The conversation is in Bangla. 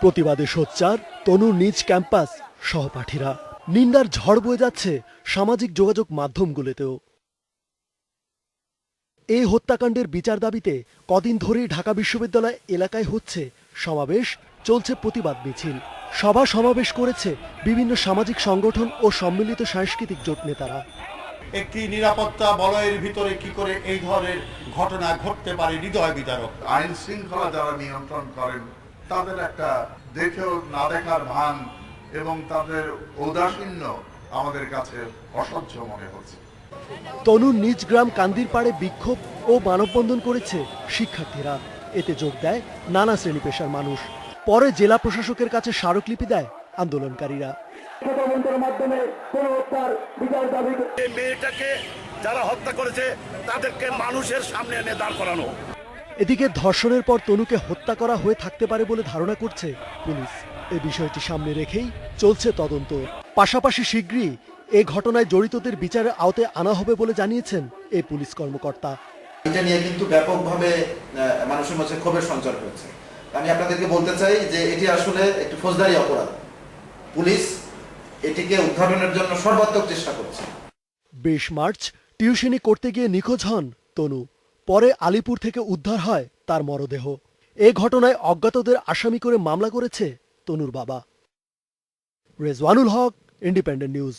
প্রতিবাদে সোচ্চার তনুর নিজ ক্যাম্পাস সহপাঠীরা। নিন্দার ঝড় বয়ে যাচ্ছে সামাজিক যোগাযোগ মাধ্যমগুলোতেও। এই হত্যাকাণ্ডের বিচার দাবিতে কদিন ধরেই ঢাকা বিশ্ববিদ্যালয় এলাকায় হচ্ছে সমাবেশ চলছে প্রতিবাদ মিছিল। সভা সমাবেশ করেছে বিভিন্ন সামাজিক সংগঠন ও সম্মিলিত সাংস্কৃতিক জোট নেতারা। একটি নিরাপত্তা বলয়ের ভিতরে কি করে এই ধরনের ঘটনা ঘটতে পারে? হৃদয় বিদারক। আইন শৃঙ্খলা যারা নিয়ন্ত্রণ করেন তাদের একটা দেখেও না দেখার ভান এবং তাদের ঔদাসীন্য আমাদের কাছে অসহ্য মনে হচ্ছে। তনুর নিজ গ্রাম কান্দির পাড়ে বিক্ষোভ ও মানববন্ধন করেছে শিক্ষার্থীরা। এতে যোগ দেয় নানা শ্রেণি পেশার মানুষ। পরে জেলা প্রশাসকের কাছে স্মারকলিপি দেয় আন্দোলনকারীরা। মেয়েটাকে যারা হত্যা করেছে তাদেরকে মানুষের সামনে এনে দাঁড় করানো। এদিকে ধর্ষণের পর তনুকে হত্যা করা হয়ে থাকতে পারে বলে ধারণা করছে পুলিশ। এ বিষয়টি সামনে রেখেই চলছে তদন্ত। পাশাপাশি শীঘ্রই এ ঘটনায় জড়িতদের বিচারের আওতায় আনা হবে বলে জানিয়েছেন এই পুলিশ কর্মকর্তা। এটা নিয়ে কিন্তু ব্যাপকভাবে মানুষের মাঝে ক্ষোভের সঞ্চার হয়েছে। আমি আপনাদেরকে বলতে চাই যে এটি আসলে একটি ফৌজদারি অপরাধ। পুলিশ এটিকে উদ্ঘাটনের জন্য সর্বাত্মক চেষ্টা করছে। বিশ মার্চ টিউশনি করতে গিয়ে নিখোঁজ হন তনু। পরে আলিপুর থেকে উদ্ধার হয় তার মরদেহ। এ ঘটনায় অজ্ঞাতদের আসামি করে মামলা করেছে তনুর বাবা। Rezwanul Haque, Independent News.